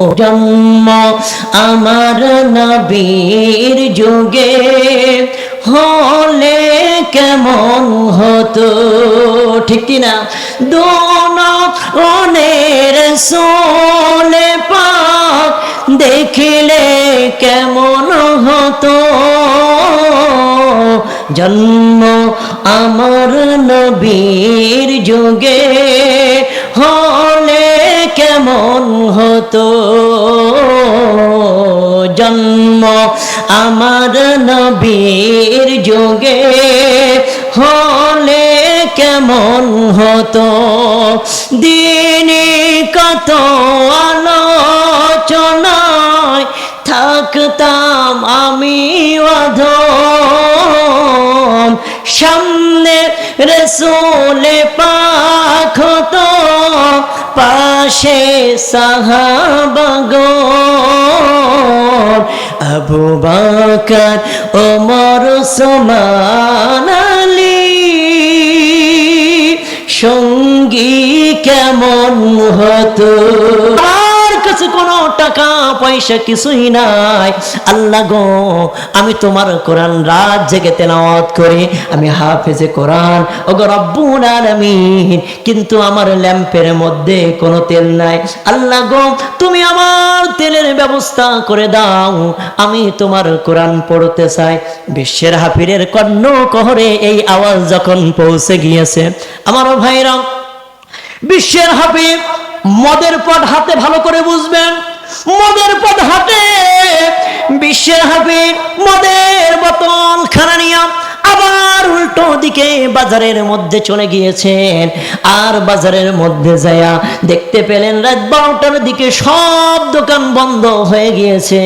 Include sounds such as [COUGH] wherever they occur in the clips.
জন্ম আমার নবীর যুগে হলে কেমন হতো? ঠিক কি না? দোনের সোলে পাক দেখিলে কেমন হতো? জন্ম আমার নবীর যুগে হলে কেমন হতো? জন্ম আমার নবীর যুগে হলে কেমন হতো? দিনে কত আলোচনায় থাকতাম আমি অধম। সামনে রসোলে তো পাশে সাহাবাগো আবু বাকার ওমর সমান আলী। সঙ্গী কেমন হতো? কাছে কোনো টাকা, পয়সা কিছুই নাই। আল্লাহ গো, আমি তোমার কোরআন রাত জেগে তেলাওয়াত করি, আমি হাফেজে কোরআন। ওগো রব্বুল আলামিন, কিন্তু আমার ল্যাম্পের মধ্যে কোনো তেল নাই। আল্লাহ গো, তুমি আমার তেলের ব্যবস্থা করে দাও, আমি তোমার কোরআন পড়তে চাই। বিশ্বের হাফিরের কর্ণ কহরে এই আওয়াজ যখন পৌঁছে গিয়েছে, আমার ভাইরা, বিশ্বের হাফিজ মদের পদ হাতে ভালো করে বুঝবেন। মদের পদ হাতে বিশ্বের হাফিজ মদের বোতল খানা নিয়া আবার উল্টো দিকে বাজারের মধ্যে চলে গিয়েছেন। আর বাজারের মধ্যে যায়া দেখতে পেলেন রাত বারোটার দিকে সব দোকান বন্ধ হয়ে গিয়েছে।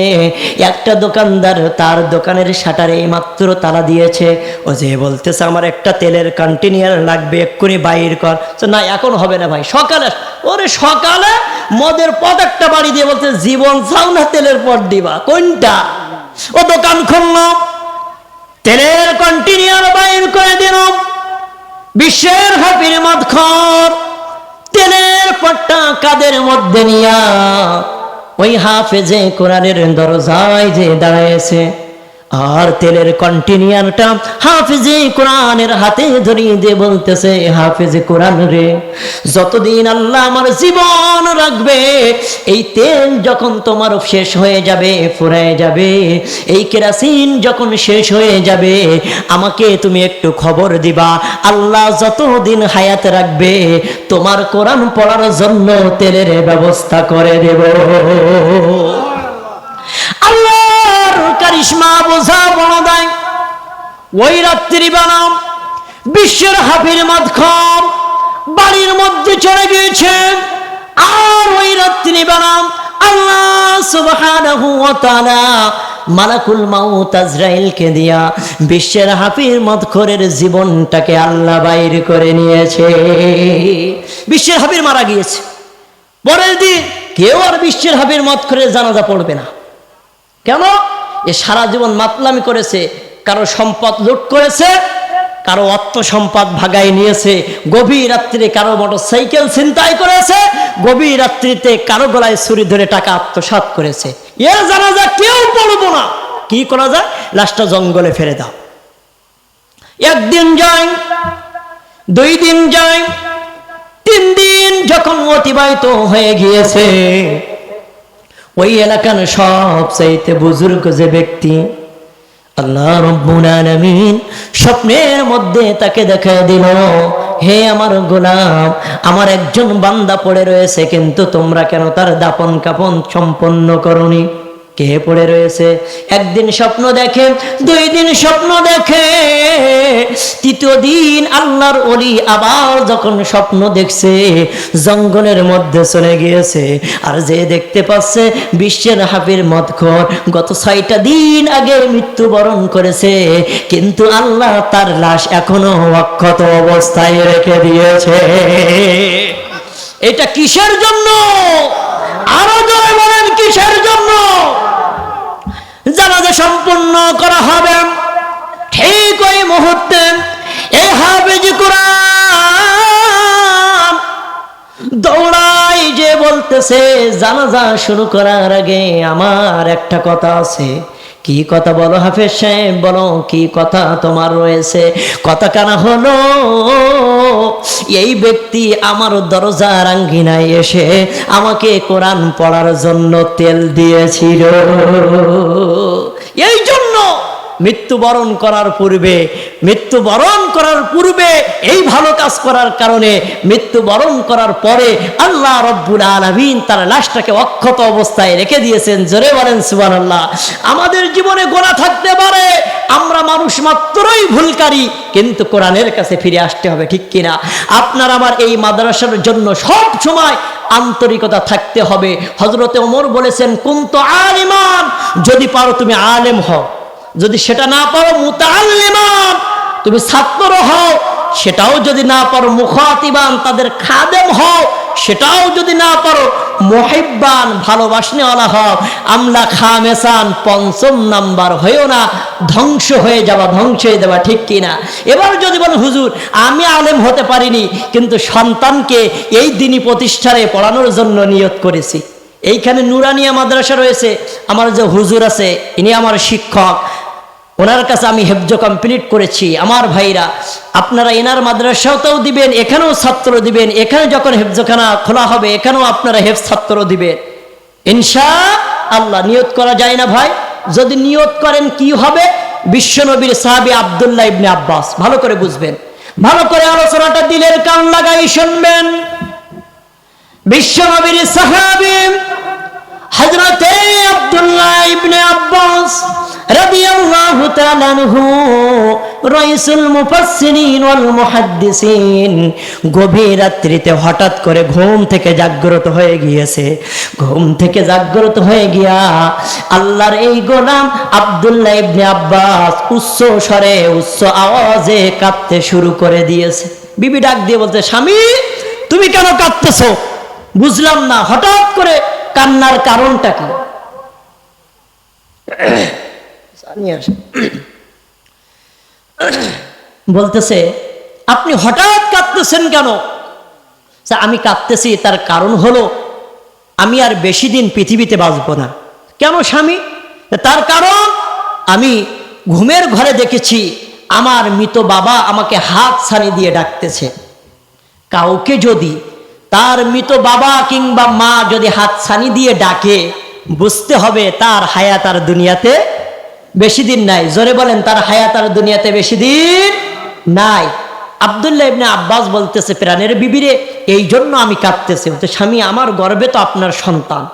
একটা দোকানদার তার দোকানের শাটারে মাত্র তালা দিয়েছে। ও যে বলতেছে, আমার একটা তেলের কন্টিনিউয়ার লাগবে, এক্ষুনি বাইর কর। না, এখন হবে না ভাই, সকালে ওরে সকালে মদের পদ একটা বাড়ি দিয়ে বলতে জীবন চাও না তেলের পট দিবা, কোনটা? ও দোকান খুললো। তেলের কন্টিনিউর বাইর করে দিল। বিশ্বের হাফির মদখর। তেলের পট্টা কাদের মধ্যে নিয়া? ওই হাফেজে কোরআনের দরজায় যে দাঁড়াইছে। আর তেলের কন্টিনিউয়ারটা হাফেজে কোরআনের হাতে ধরিয়ে দিয়ে বলতেছে, হাফেজে কোরআন রে, যতদিন আল্লাহ আমার জীবন রাখবে, এই তেল যখন তোমার শেষ হয়ে যাবে, ফুরায় যাবে, এই কেরাসিন যখন শেষ হয়ে যাবে, আমাকে তুমি একটু খবর দিবা, আল্লাহ যতদিন হায়াত রাখবে, তোমার কোরআন পড়ার জন্য তেলের ব্যবস্থা করে দেব। কারিশমা বোঝা বড় দেয়। ওই রাত্রি বানাম বিশ্বের হাফির মাদখম বাড়ির মধ্যে চলে গিয়েছে। আর ওই রাত্রি বানাম আল্লাহ সুবহানাহু ওয়া তাআলা মালাকুল মাউত আজরাইলকে দিয়া বিশ্বের হাফির মদখরের জীবনটাকে আল্লাহ বাইর করে নিয়েছে। বিশ্বের হাফির মারা গিয়েছে। পরের দিন কেউ আর বিশ্বের হাফির করে জানাজা পড়বে না। কেন? এ সারা জীবন মাতলামি করেছে, কারও সম্পদ লুট করেছে, কারও অর্থ সম্পদ ভাগাই নিয়েছে, গভীর রাত্রিতে কারও মোটর সাইকেল ছিনতাই করেছে, গভীর রাত্রিতে কারও গলায় ছুরি ধরে টাকা আত্মসাৎ করেছে। এর জানাজা কেউ পড়ব না। কি করা যায়? লাশটা জঙ্গলে ফেলে দাও। একদিন যায়, দুই দিন যায়, তিন দিন যখন অতিবাহিত হয়ে গিয়েছে ওই এলাকার সব চাইতে বুজুর্গ যে ব্যক্তি, আল্লাহ রব্বুল স্বপ্নের মধ্যে তাকে দেখা দিল, হে আমার গোলাম, আমার একজন বান্দা পড়ে রয়েছে, কিন্তু তোমরা কেন তার দাপন কাপন সম্পন্ন করনি? কে পড়ে রয়েছে? একদিন স্বপ্ন দেখে দুই দিন স্বপ্ন দেখে। তৃতীয় দিন আল্লাহর অলি আবার যখন স্বপ্ন দেখছে, জঙ্গলের মধ্যে চলে গিয়েছে। আর যে দেখতে পাচ্ছে, বিশ্বের হাফির মদখর, গত ছয়টা দিন আগে মৃত্যুবরণ করেছে। কিন্তু আল্লাহ তার লাশ এখনও অক্ষত অবস্থায় রেখে দিয়েছে। এটা কিসের জন্য? আরও জয় বলেন, কিসের জন্য? জানাজা সম্পূর্ণ করা হবে। ঠিক ওই মুহূর্তে এই হাফেজ কোরআন দৌড়াই যে বলতে বলতেছে, জানাজা শুরু করার আগে আমার একটা কথা আছে। কি কথা বলো হাফেজ সাহেব? বলো, কি কথা তোমার রয়েছে? কথা কানা হলো, এই ব্যক্তি আমার দরজার আঙ্গিনায় এসে আমাকে কোরআন পড়ার জন্য তেল দিয়েছিল। এই জন্য মৃত্যুবরণ করার পূর্বে, মৃত্যুবরণ করার পূর্বে এই ভালো কাজ করার কারণে মৃত্যুবরণ করার পরে আল্লাহ রব্বুল আলমিন তার লাশটাকে অক্ষত অবস্থায় রেখে দিয়েছেন। জোরে বলেন সুবান আল্লাহ আমাদের জীবনে গোনা থাকতে পারে, আমরা মানুষ মাত্রই ভুলকারী, কিন্তু কোরআনের কাছে ফিরে আসতে হবে, ঠিক কিনা? আপনার আমার এই মাদ্রাসার জন্য সব সময় আন্তরিকতা থাকতে হবে। হজরতে ওমর বলেছেন, কুন্ত আলিমান যদি পারো তুমি আলেম হও। যদি সেটা না পারো মুতাল্লিমান তুমি ছাত্র হও, সেটাও যদি না পারো, মুখাতিবান তাদের খাদেম হও, সেটাও যদি না পারো, মহিব্বান, ভালোবাসনেওয়ালা হও, আমলা খামেসান, পঞ্চম নাম্বার হয়েও না, ধ্বংস হয়ে যাওয়া ধ্বংস হয়ে যাওয়া ঠিক কিনা এবার যদি বলেন হুজুর, আমি আলেম হতে পারিনি, কিন্তু সন্তানকে এই দিনই প্রতিষ্ঠানে পড়ানোর জন্য নিয়ত করেছি। এইখানে নুরানিয়া মাদ্রাসা রয়েছে, আমার যে হুজুর আছে, ইনি আমার শিক্ষক। ওনার কাছে আমি হেফজ কমপ্লিট করেছি। আমার ভাইরা, আপনারা এনার মাদ্রাসাতেও দিবেন, এখানেও ছাত্র দিবেন, এখানে যখন হেফজখানা খোলা হবে, এখানেও আপনারা হেফ ছাত্র দিবেন। ইনশা আল্লাহ নিয়ত করা যায় না ভাই। যদি নিয়ত করেন, কি হবে? বিশ্বনবীর সাহাবি আবদুল্লাহ ইবনে আব্বাস। ভালো করে বুঝবেন। ভালো করে আলোচনাটা দিলের কান লাগাই শুনবেন। বিশ্বনবীর সাহাবি হযরতে আব্দুল্লাহ ইবনে আব্বাস রাদিয়াল্লাহু তাআলা আনহু রাইসুল মুফাসসিরিন ওয়াল মুহাদ্দিসিন গভীর রাত্রিতে হঠাৎ করে ঘুম থেকে জাগ্রত হয়ে গিয়েছে। ঘুম থেকে জাগ্রত হয়ে গিয়া আল্লাহর এই গোলাম আব্দুল্লাহ ইবনে আব্বাস উচ্চ স্বরে, উচ্চ আওয়াজে কাঁদতে শুরু করে দিয়েছে। বিবি ডাক দিয়ে বলতে স্বামী, তুমি কেন কাঁদতেছো? বুঝলাম না। হঠাৎ করে কান্নার কারণটা কি? বলতেছে আপনি হঠাৎ কাঁদতেছেন কেন? আমি কাঁদতেছি তার কারণ হলো আমি আর বেশি দিন পৃথিবীতে বাঁচব না। কেন স্বামী? তার কারণ আমি ঘুমের ঘরে দেখেছি আমার মৃত বাবা আমাকে হাত ছানি দিয়ে ডাকতেছে। কাউকে যদি তার মৃত বাবা কিংবা মা যদি হাত ছানি দিয়ে ডাকে, বুঝতে হবে তার হায়াত আর দুনিয়াতে বেশি দিন নাই। জোরে বলেন, তার হায়াত আর দুনিয়াতে বেশি দিন নাই। আবদুল্লাহ ইবনে আব্বাস বলতেছে, প্রাণের বিবিরে এই জন্য আমি কাঁদতেছি। স্বামী, আমার গর্বে তো আপনার সন্তান।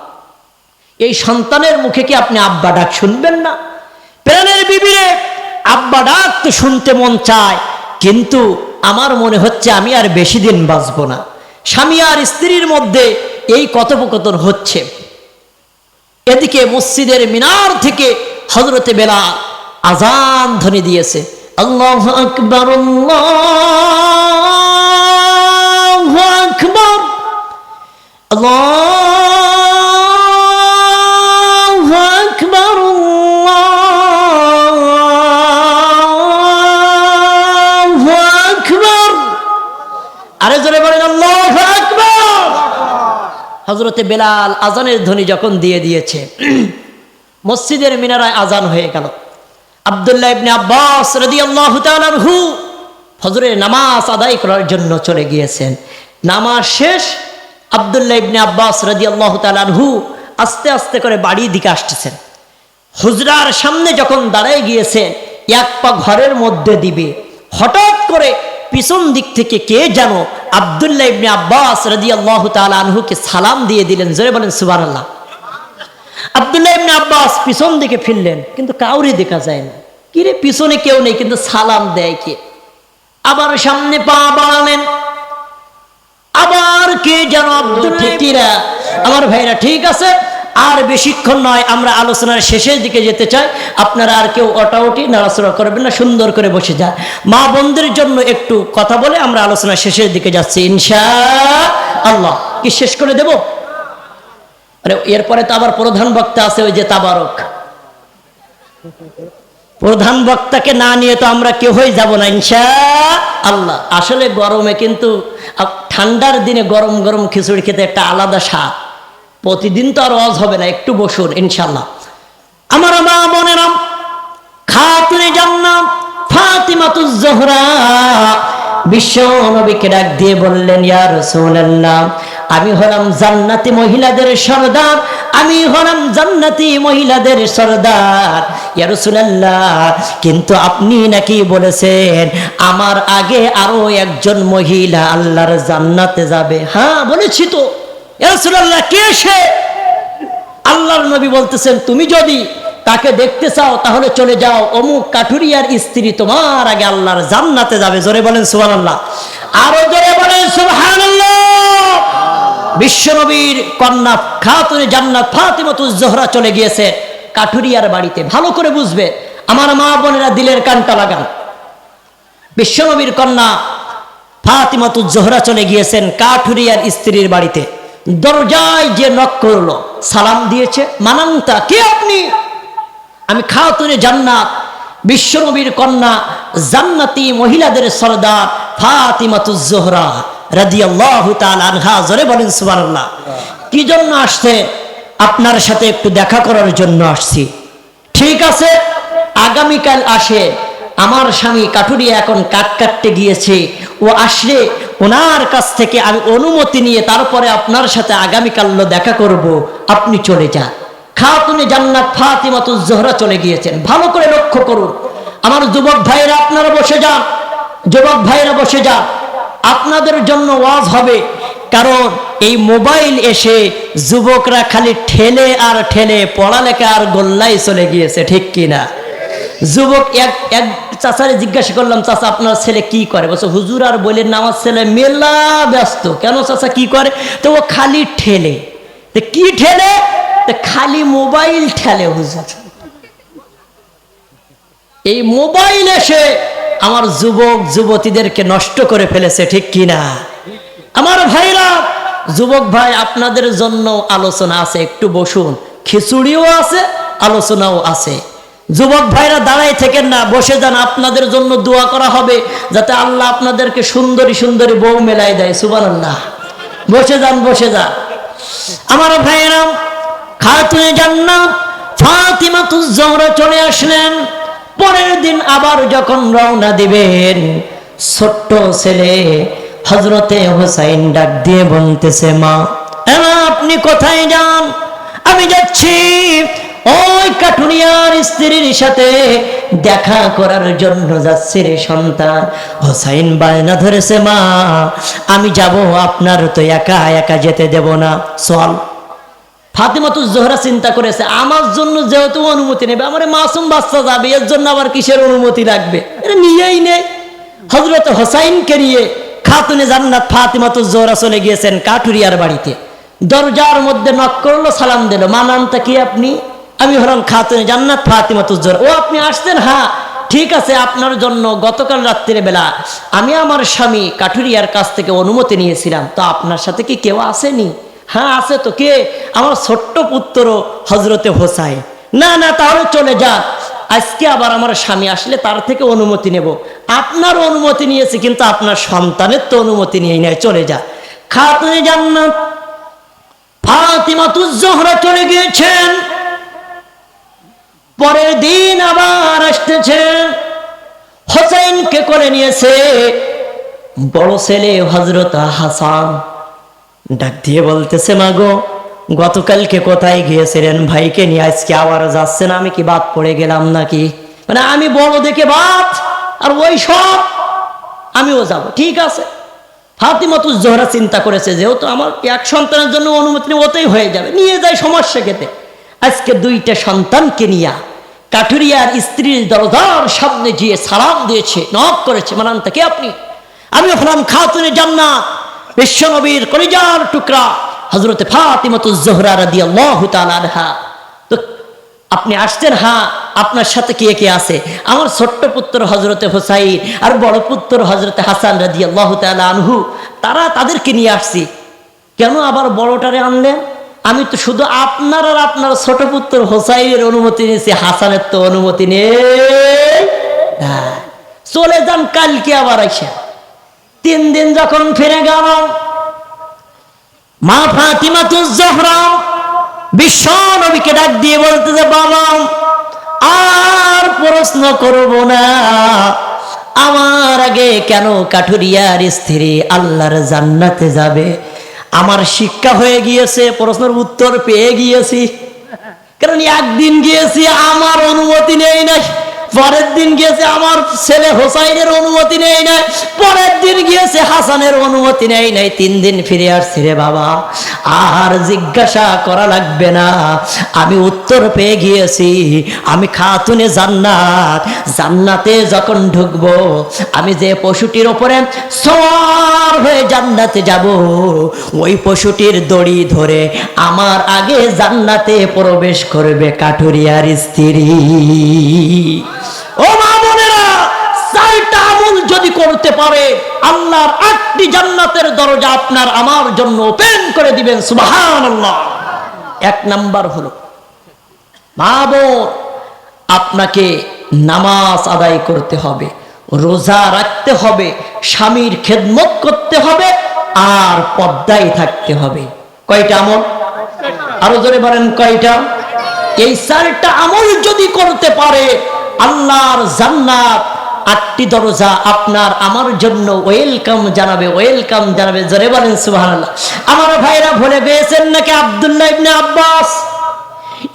এই সন্তানের মুখে কি আপনি আব্বা ডাক শুনবেন না? প্রাণের বিবিরে, আব্বা ডাক তো শুনতে মন চায়, কিন্তু আমার মনে হচ্ছে আমি আর বেশি দিন বাঁচব না। স্বামী আর স্ত্রীর মধ্যে এই কথোপকথন হচ্ছে। এদিকে মসজিদের মিনার থেকে হজরতে বেলা আজান ধ্বনি দিয়েছে। আল্লাহ আকবর। আল্লাহ হজরতে বেলাল আজানের ধ্বনি যখন দিয়ে দিয়েছে, [CLEARS THROAT] মসজিদের মিনারায় আজান হয়ে গেল। আবদুল্লাহ ইবনে আব্বাস রাদিয়াল্লাহু তাআলা আনহু ফজরের নামাজ আদায় করার জন্য চলে গিয়েছেন। নামাজ শেষ, আবদুল্লাহ ইবনে আব্বাস রাদিয়াল্লাহু তাআলা আনহু আস্তে আস্তে করে বাড়ির দিকে আসতেছেন। হুজরার সামনে যখন দাঁড়ায় গিয়েছেন এক পা ঘরের মধ্যে দিবে। হঠাৎ করে পিছন দিক থেকে কে যেন আবদুল্লাহ ইবনে আব্বাস রাদিয়াল্লাহু তাআলা আনহুকে সালাম দিয়ে দিলেন। জোরে বলেন সুবহানাল্লাহ। আবদুল্লাহ ইবনে আব্বাস পিছন দিকে ফিরলেন কিন্তু কাউরে দেখা যায় না। কিরে পিছনে কেউ নেই কিন্তু সালাম দেয় কে? আবার সামনে পা বাড়ালেন। আবার কে যেন আব্দুল আমার ভাইরা ঠিক আছে? আর বেশিক্ষণ নয়, আমরা আলোচনার শেষের দিকে যেতে চাই। আপনারা আর কেউ ওটাউটি নাড়াচড়া করবেন না, সুন্দর করে বসে যান। মা বোনদের জন্য একটু কথা বলে আমরা আলোচনার শেষের দিকে যাচ্ছি, ইনশা আল্লাহ। কি শেষ করে দেব? আরে, এরপরে তো আবার প্রধান বক্তা আছে, ওই যে তাবারক। প্রধান বক্তাকে না নিয়ে তো আমরা কেউই যাব না, ইনশা আল্লাহ। আসলে গরমে কিন্তু ঠান্ডার দিনে গরম গরম খিচুড়ি খেতে একটা আলাদা স্বাদ। প্রতিদিন তো আর ওয়াজ হবে না, একটু বসুন ইনশাল্লাহ আমার মা বোনেরাম খাতুনে জান্নাত ফাতিমাতুজ জোহরা, বিশ্ব ডাক দিয়ে বললেন, ইয়া রাসূলুল্লাহ, আমি হলাম জান্নাতি মহিলাদের সর্দার, আমি হলাম জান্নাতি মহিলাদের সর্দার। ইয়া রাসূলুল্লাহ, কিন্তু আপনি নাকি বলেছেন, আমার আগে আরও একজন মহিলা আল্লাহর জান্নাতে যাবে। হ্যাঁ বলেছি তো। আল্লাহর নবী বলতেছেন, তুমি যদি তাকে দেখতে চাও, তাহলে চলে যাও। অমুক কাঠুরিয়ার স্ত্রী তোমার আগে আল্লাহর জান্নাতে যাবে। জোরে বলেন সুবহান আল্লাহ আরও জোরে বলেন সুবহান বিশ্বনবীর কন্যা খাতুনে জান্নাত ফাতিমাতুজ জোহরা চলে গিয়েছে। কাঠুরিয়ার বাড়িতে ভালো করে বুঝবে, আমার মা বোনেরা দিলের কানটা লাগান। বিশ্বনবীর কন্যা ফাতিমাতুজ জোহরা চলে গিয়েছেন কাঠুরিয়ার স্ত্রীর বাড়িতে। দরজায় যে নক করল, সালাম দিয়েছে, মানান্তা, কে আপনি? আমি খাতুনে জান্নাত, বিশ্বনবীর কন্যা, জান্নাতি মহিলাদের সর্দার ফাতিমাতুজ জোহরা রাদিয়াল্লাহু তাআলা আনহা। জোরে বলেন কি জন্য আসছে? আপনার সাথে একটু দেখা করার জন্য আসছি। ঠিক আছে? আগামীকাল আসে। আমার স্বামী কাঠুরিয়া এখন কাট কাটতে গিয়েছে। ও আসলে ওনার কাছ থেকে আমি অনুমতি নিয়ে তারপরে আপনার সাথে আগামীকাল দেখা করব। আপনি চলে যান। খাতুনে জান্নাত ফাতিমাতুজ জোহরা চলে গিয়েছেন। ভালো করে লক্ষ্য করুন। আমার যুবক ভাইয়েরা, আপনারা বসে যান। যুবক ভাইয়েরা বসে যান। আপনাদের জন্য ওয়াজ হবে, কারণ এই মোবাইল এসে যুবকরা খালি ঠেলে আর ঠেলে পড়ালেখা আর গোল্লাই চলে গিয়েছে, ঠিক কিনা? যুবক এক এক চাচারে জিজ্ঞাসা করলাম, চাচা, আপনার ছেলে কি করে? বলছে, হুজুর আর বললেন না আমার ছেলে মেলা ব্যস্ত। কেন চাচা, কি করে? তো ও খালি ঠেলে। তো কি ঠেলে? খালি মোবাইল ঠেলে, হুজুর। এই মোবাইল এসে আমার যুবক যুবতীদেরকে নষ্ট করে ফেলেছে, ঠিক কিনা? আমার ভাইরা, যুবক ভাই, আপনাদের জন্য আলোচনা আছে, একটু বসুন। খিচুড়িও আছে, আলোচনাও আছে। যুবক ভাইরা দাঁড়াই থেকেন না, বসে যান, আপনাদের জন্য দোয়া করা হবে যাতে আল্লাহ আপনাদেরকে সুন্দরী সুন্দরী বউ মেলাই দেয় সুবান আল্লাহ বসে যান বসে যান। আমার ভাইয়েরা, খাতুনে জান্নাত ফাতিমাতুজ জহরা চলে আসলেন। পরের দিন আবার যখন রওনা দিবেন, ছোট্ট ছেলে হজরতে হোসাইন ডাক দিয়ে বলতেছে, মা আপনি কোথায় যান? আমি যাচ্ছি ওই কাঠুনিয়ার স্ত্রীর সাথে দেখা করার জন্য যাচ্ছে রে সন্তান। হোসাইন বায়না ধরেছে, মা, আমি যাব, আপনার তো একা একা যেতে দেব না। চল। ফাতিমাতুজ জোহরা চিন্তা করেছে, আমার জন্য যেহেতু অনুমতি নেবে, আমার মাসুম বাচ্চা যাবে, এর জন্য আবার কিসের অনুমতি লাগবে? এটা নিয়েই নেই। হজরত হোসাইনকে নিয়ে খাতুনে জান্নাত ফাতিমাতুজ জোহরা চলে গিয়েছেন কাঠুরিয়ার বাড়িতে। দরজার মধ্যে নক করল, সালাম দিল মানানটা কি আপনি? আমি হলাম খাতুনে জান্নাত ফাতিমাতুজ জোহরা। ও, আপনি আসছেন? হ্যাঁ। ঠিক আছে, আপনার জন্য গতকাল রাত্রির বেলা আমি আমার স্বামী কাঠুরিয়ার কাছ থেকে অনুমতি নিয়েছিলাম। তো আপনার সাথে কি কেউ আসেনি? হ্যাঁ আছে তো কে? আমার ছোট্ট পুত্র হজরতে হোসাই না না, তাহলে চলে যা। আজকে আবার আমার স্বামী আসলে তার থেকে অনুমতি নেব। আপনার অনুমতি নিয়েছে, কিন্তু আপনার সন্তানের তো অনুমতি নিয়ে নেয় চলে যা। খাতুনে জান্নাত ফাতিমাতুজ জোহরা চলে গিয়েছেন। পরের দিন আবার আসতেছেন হোসেনকে করে নিয়েছে বড় ছেলে হজরত হাসান। ডাক দিয়ে বলতেছে মাগো গতকালকে কোথায় গিয়েছিলেন? ভাইকে নিয়ে আজকে আবার যাচ্ছে না আমি কি বাদ পড়ে গেলাম নাকি? মানে আমি বড় দেখে বাদ, আর ওই সব আমিও যাব। ঠিক আছে। ফাতিমাতুজ জোহরা চিন্তা করেছে, যেহেতু আমার এক সন্তানের জন্য অনুমতি ওতেই হয়ে যাবে। নিয়ে যায় সমস্যা খেতে আজকে দুইটা সন্তানকে নিয়া কাঠুরিয়ার স্ত্রীর দরজার সামনে গিয়ে সালাম দিয়েছে নক করেছে, মানান থেকে আপনি। আমি হলাম খাতুনে জান্নাত, বিশ্বনবীর কলিজার টুকরা হজরতে ফাতিমাতুজ জোহরা রাদিয়াল্লাহু তাআলা আনহা। তো আপনি আসছেন? হ্যাঁ আপনার সাথে কে কে আছে? আমার ছোট্ট পুত্র হজরতে হোসাইন আর বড় পুত্র হজরতে হাসান রাজি আল্লাহ আনহু, তারা তাদেরকে নিয়ে আসছি। কেন আবার বড়টারে আনলেন? আমি তো শুধু আপনার আর আপনার ছোট পুত্র হোসাইনের অনুমতি নিয়েছি, হাসানের তো অনুমতি নেই। চলে যান কালকে আবার আসা তিন দিন যখন ফিরে গেল মা ফাতিমা তু জহরা বিশ্ব নবীকে ডাক দিয়ে বলতেছে বাবা, আর প্রশ্ন করব না। আমার আগে কেন কাঠুরিয়ার স্ত্রী আল্লাহর জান্নাতে যাবে? আমার শিক্ষা হয়ে গিয়েছে, প্রশ্নের উত্তর পেয়ে গিয়েছি। কারণ একদিন গিয়েছি, আমার অনুমতি নেই নাই। পরের দিন গিয়েছে আমার ছেলে হোসাইনের অনুমতি নেই নাই, পরের দিন গিয়েছে হাসানের অনুমতি নেই নাই, তিন দিন ফিরে আসছি রে বাবা। আর জিজ্ঞাসা করা লাগবে না, আমি উত্তর পেয়ে গিয়েছি, আমি খাতুনে জান্নাত, জান্নাতে যখন ঢুকবো, আমি যে পশুটির ওপরে সওয়ার হয়ে জান্নাতে যাব, ওই পশুটির দড়ি ধরে আমার আগে জান্নাতে প্রবেশ করবে কাঠুরিয়ার স্ত্রী। ও মা চারটা আমল যদি করতে পারে, আল্লাহর আটটি জান্নাতের দরজা আপনার আমার জন্য ওপেন করে দিবেন, সুবহানাল্লাহ। এক নাম্বার মা বোন, আপনাকে নামাজ আদায় করতে হবে, রোজা রাখতে হবে, স্বামীর খেদমত করতে হবে, আর পদ্মায় থাকতে হবে। কয়টা আমল? আরও জোরে বলেন কয়টা? এই চারটা আমল যদি করতে পারে আল্লাহর জান্নাত, আটটি দরজা আপনার আমার জন্য ওয়েলকাম জানাবে ওয়েলকাম জানাবে। জোরে বলেন, সুবহানাল্লাহ। আমার ভাইরা ভুলে পেয়েছেন নাকি আব্দুল্লাহ ইবনে আব্বাস?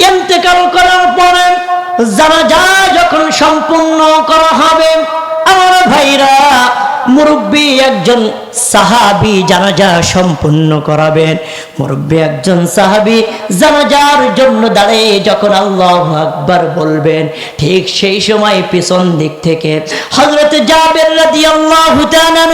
ইন্তেকাল করার পরে জানাজা যখন সম্পূর্ণ করা হবে, আমার ভাইরা মুরব্বী একজন সাহাবি জানাজা সম্পূর্ণ করাবেন। মুরব্বী একজন সাহাবি জানাজার জন্য দাঁড়িয়ে যখন আল্লাহ আকবার বলবেন, ঠিক সেই সময় পিছন দিক থেকে হজরত জাবের রাদিয়াল্লাহু তাআলা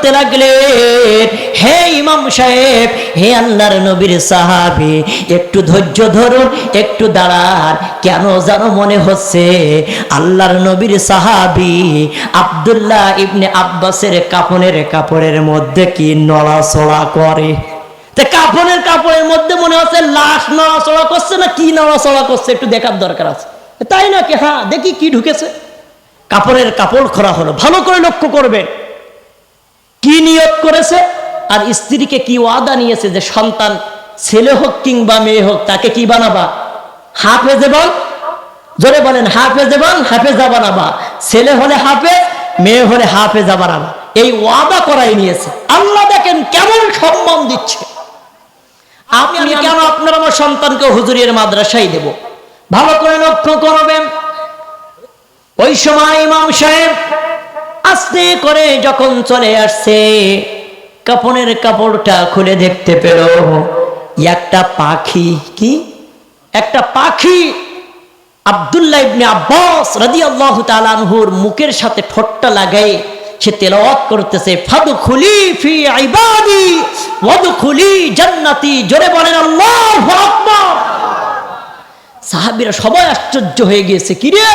বলতে লাগলেন, হে ইমাম সাহেব, হে আল্লাহর নবীর সাহাবি, একটু ধৈর্য ধরুন, একটু দাঁড়ান। কেন যেন মনে হচ্ছে, আল্লাহর নবীর সাহাবি আব্দুল্লাহ ইবনে আব্বাসের কাপনের কাপড়ের মধ্যে কি নড়াচড়া করে? কাপড়ের কাপড়ের মধ্যে মনে হচ্ছে লাশ নড়াচড়া করছে না কি নড়াচড়া করছে? একটু দেখার দরকার আছে। তাই নাকি? হ্যাঁ দেখি কি ঢুকেছে। কাপড়ের কাপড় খরা হলো। ভালো করে লক্ষ্য করবেন। কি নিয়ত করেছে? আর স্ত্রীকে কি ওয়াদা নিয়েছে যে সন্তান ছেলে হোক কিংবা মেয়ে হোক তাকে কি বানাবা? হাফেজে বল? জোরে বলেন হাফেজে বল হাফেজা বানাবা। ছেলে হলে হাফেজ মেয়ে হলে হাফেজা বানাবা। এই ওয়াদা করাই নিয়েছে। আল্লাহ দেখেন কেমন সম্মান দিচ্ছে। আমি কেন আপনার আমার সন্তানকে হুজুরের মাদ্রাসায় দেব? ভালো করে লক্ষ্য করবেন। ওই সময় ইমাম সাহেব আস্তে করে যখন চলে আসছে, কাপনের কাপড়টা খুলে দেখতে পেল, একটা পাখি কি? একটা পাখি। আব্দুল্লাহ ইবনে আব্বাস রাদিয়াল্লাহু তাআলা আনহুর মুখের সাথে ঠোঁটটা লাগাই সে তেলাওয়াত করতেছে, ফাদখুলি ফি আইবাদি ইবাদি, ওয়াদখুলি জান্নাতি। জোরে বলেন, আল্লাহু আকবার! সাহাবীরা সবাই আশ্চর্য হয়ে গিয়েছে, কি রে?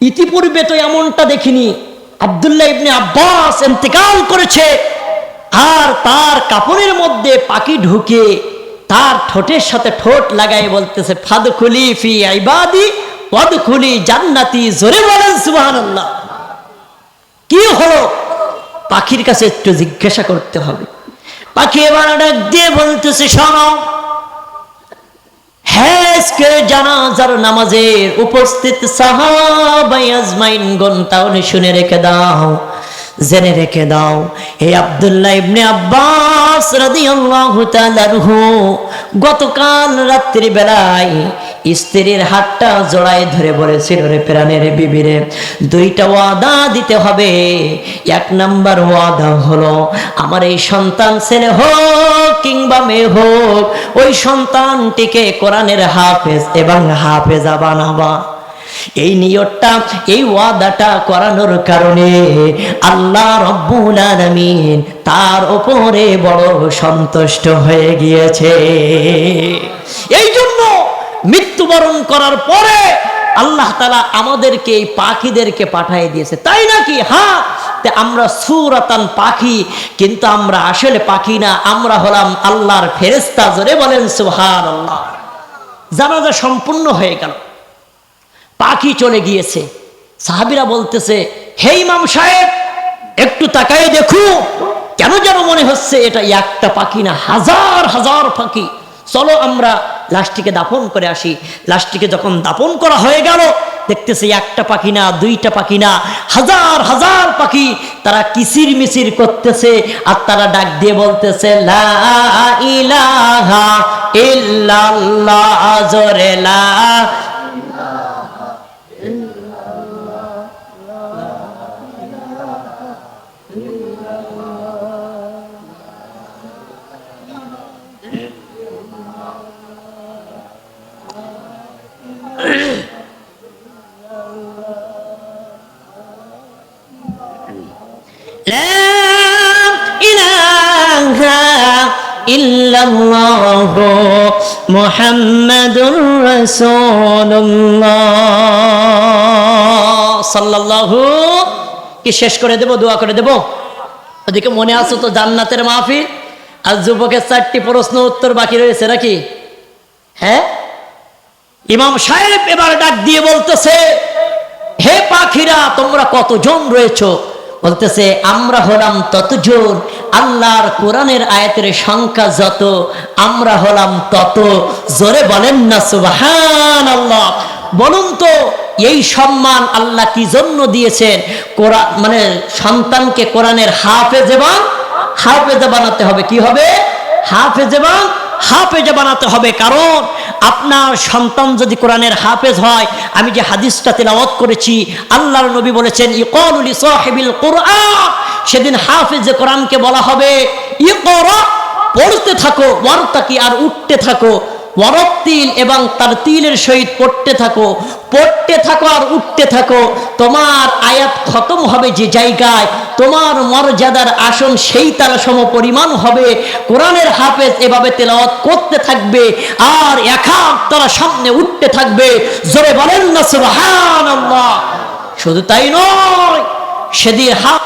ইতিপূর্বে তো এমনটা দেখিনি। আব্দুল্লাহ ইবনে আব্বাস ইন্তেকাল করেছে আর তার কাপড়ের মধ্যে পাখি ঢুকে তার ঠোঁটের সাথে ঠোঁট লাগাই বলতেছে, ফাদখুলি ফি ইবাদি, ওয়াদখুলি জান্নাতি জোরে বলেন, সুবহানাল্লাহ। কি হলো? পাখির কাছে একটু জিজ্ঞাসা করতে হবে। পাখি এবার ডাক দিয়ে বলতেছে, শোনো হ্যাজকে জানাজার নামাজের উপস্থিত সাহাবাই আজমাইন গন তাহলে শুনে রেখে দাও। জেনে রেখে দাও। হে আব্দুল্লাহ ইবনে আব্বাস রাদিয়াল্লাহু তাআলা আনহু গতকাল রাত্রি বেলায় স্ত্রীর হাতটা জড়ায় ধরে বলেছিল, রে প্রাণের বিবিরে, দুইটা ওয়াদা দিতে হবে। এক নাম্বার ওয়াদা হলো, আমার এই সন্তান ছেলে হোক কিংবা মেয়ে হোক, ওই সন্তানটিকে কোরআনের হাফেজ এবং হাফেজা বানাবা। এই নিয়তটা, এই ওয়াদাটা করানোর কারণে আল্লাহ রব্বুল আলামিন তার উপরে বড় সন্তুষ্ট হয়ে গিয়েছে। এই জন্য মৃত্যুবরণ করার পরে আল্লাহ তালা আমাদেরকে এই পাখিদেরকে পাঠিয়ে দিয়েছে। তাই নাকি? হ্যাঁ আমরা সুরাতান পাখি, কিন্তু আমরা আসলে পাখি না, আমরা হলাম আল্লাহর ফেরেস্তা জোরে বলেন সুহান আল্লাহ জানাজা সম্পূর্ণ হয়ে গেল। পাখি চলে গিয়েছে। সাহাবিরা বলতেছে, হে ইমাম সাহেব, একটু তাকাই দেখু। কেন যেন মনে হচ্ছে এটা একটা পাখি না, হাজার হাজার পাখি। চলো আমরা লাশটিকে দাপন করে আসি। লাশটিকে যখন দাফন করা হয়ে গেল, দেখতেছি একটা পাখি না, দুইটা পাখি না, হাজার হাজার পাখি তারা কিসির মিচির করতেছে আর তারা ডাক দিয়ে বলতেছে জোরে লা لا إله إلا الله محمد رسول الله صلى الله কি শেষ করে দেব দোয়া করে দেব ওদিকে মনে আছো তো জান্নাতের মাহফিল আর যুবকের চারটি প্রশ্ন উত্তর বাকি রয়েছে নাকি হ্যাঁ ইমাম সাহেব এবার ডাক দিয়ে বলতেছে হে পাখিরা তোমরা কতজন রয়েছো বলতেছে, আমরা হলাম ততজন আল্লাহর কোরআনের আয়াতের সংখ্যা যত, আমরা হলাম তত। জোরে বলেন না সুবাহান আল্লাহ বলুন তো, এই সম্মান আল্লাহ কি জন্য দিয়েছেন? কোরআন মানে সন্তানকে কোরআনের হাফেজ এবং হাফেজে বানাতে হবে। কি হবে? হাফেজ এবং হাফেজে বানাতে হবে। কারণ আপনার সন্তান যদি কোরআনের হাফেজ হয়, আমি যে হাদিসটা তেলাওয়াত করেছি, আল্লাহর নবী বলেছেন ইকলুলি সাহেবিল কোরআন সেদিন হাফেজে কোরআনকে বলা হবে, ইকরা, পড়তে থাকো বর্তাকি আর উঠতে থাকো। ওয়ারতিল এবং তার তিলের সহিত পড়তে থাকো পড়তে থাকো আর উঠতে থাকো। তোমার আয়াত খতম হবে যে জায়গায়, তোমার মর্যাদার আসন সেই তার সম পরিমাণ হবে। কোরআনের হাফেজ এভাবে তেলাওয়াত করতে থাকবে আর একাক তারা সামনে উঠতে থাকবে। জোরে বলেন না, সুবহানাল্লাহ। শুধু তাই নয়, সেদিন হাফ